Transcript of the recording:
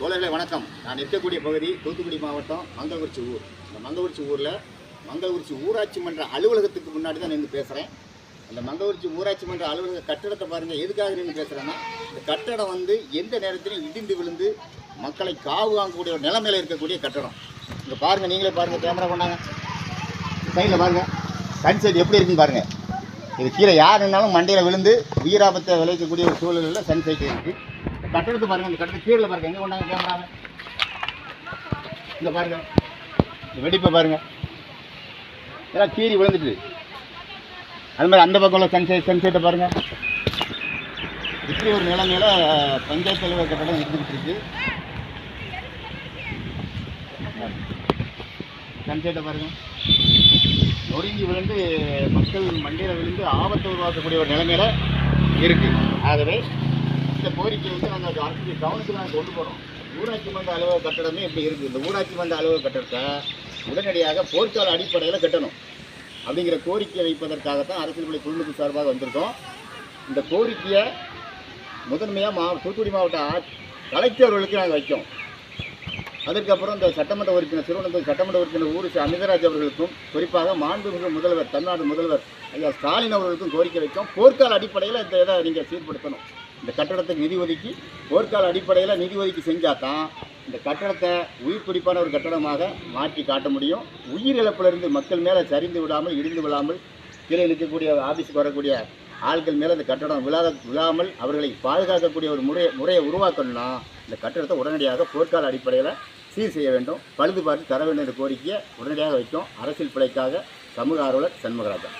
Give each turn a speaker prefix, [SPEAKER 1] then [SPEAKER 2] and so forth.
[SPEAKER 1] தோழர்களே வணக்கம். நான் இருக்கக்கூடிய பகுதி தூத்துக்குடி மாவட்டம் மங்ககுறிச்சி ஊர். இந்த மங்ககுறிச்சி ஊரில் மங்ககுறிச்சி ஊராட்சி மன்ற அலுவலகத்துக்கு முன்னாடி தான் நின்று பேசுகிறேன் அந்த மங்ககுறிச்சி ஊராட்சி மன்ற அலுவலக கட்டடத்தை பாருங்கள் எதுக்காக நின்று பேசுகிறேன்னா இந்த கட்டடம் வந்து எந்த நேரத்திலையும் இடிந்து விழுந்து மக்களை காவு வாங்கக்கூடிய ஒரு நிலைமையில் இருக்கக்கூடிய கட்டடம். இங்கே பாருங்கள் நீங்களே பாருங்கள் கேமரா கொண்டாங்க. சைடில் பாருங்கள் சன் சைடு எப்படி இருக்குன்னு பாருங்கள் இது கீழே யார் இருந்தாலும் மண்டையில் விழுந்து உயிராபத்தை விளைவிக்கக்கூடிய ஒரு சூழலில் சன் சைடு இருக்குது கட்டடத்தை பாருங்கள் இந்த கட்டத்து கீழே பாருங்கள் எங்கே கொண்டாங்க கேமராவை இந்த பாருங்கள் இந்த வெடிப்பை பாருங்கள் இதெல்லாம் கீறி விழுந்துட்டு. அது மாதிரி அந்த பக்கம் உள்ள சன்சைட் பாருங்கள் இப்படி ஒரு நிலைமையில பஞ்சாயத்து தலைவர் கட்டடம் இருந்துகிட்டு இருக்கு. சன்செட்டை பாருங்கள் நொறுங்கி விழுந்து மக்கள் மண்டியில் விழுந்து ஆபத்தை உருவாக்கக்கூடிய ஒரு நிலைமையில இருக்குது ஆகவே இந்த கோரிக்கை வந்து நாங்கள் அரசு கவனத்தில் நாங்கள் கொண்டு போகிறோம் ஊராட்சி மன்ற அலுவலக கட்டடமே இப்படி இருக்குது இந்த ஊராட்சி மன்ற அலுவலக கட்டடத்தை உடனடியாக போர்க்கால அடிப்படையில் கட்டணும். அப்படிங்கிற கோரிக்கை வைப்பதற்காகத்தான் அரசியல் பள்ளி குழுமத்து சார்பாக வந்திருக்கோம். இந்த கோரிக்கையை முதன்மையாக மா தூத்துக்குடி மாவட்ட கலெக்டர்களுக்கு நாங்கள் வைக்கோம் அதற்கப்புறம் இந்த சட்டமன்ற உறுப்பினர் திருவனந்தபுரம் சட்டமன்ற உறுப்பினர் ஊர் அமிதராஜ் அவர்களுக்கும் குறிப்பாக மாண்புமிகு முதல்வர் தமிழ்நாடு முதல்வர் ஐயா ஸ்டாலின் அவர்களுக்கும் கோரிக்கை வைக்கும் போர்க்கால அடிப்படையில் இந்த இதை நீங்கள் சீர்படுத்தணும். இந்த கட்டடத்துக்கு நிதி ஒதுக்கி போர்க்கால அடிப்படையில் நிதி ஒதுக்கி செஞ்சால் தான் இந்த கட்டடத்தை உயிர் துடிப்பான ஒரு கட்டடமாக மாற்றி காட்ட முடியும். உயிரிழப்பிலிருந்து மக்கள் மேலே சரிந்து விடாமல் இடிந்து விழாமல் கீழே நிற்கக்கூடிய ஆஃபீஸுக்கு வரக்கூடிய ஆட்கள் மேலே இந்த கட்டடம் விழாத விழாமல் அவர்களை பாதுகாக்கக்கூடிய ஒரு முறை முறையை உருவாக்கணும்னா இந்த கட்டடத்தை உடனடியாக போர்க்கால அடிப்படையில் சீர் செய்ய வேண்டும். பழுது பார்த்து தர வேண்டும் என்ற கோரிக்கையை உடனடியாக வைக்கும் அரசியல் பிழைக்காக சமூக ஆர்வலர் சண்முகராஜா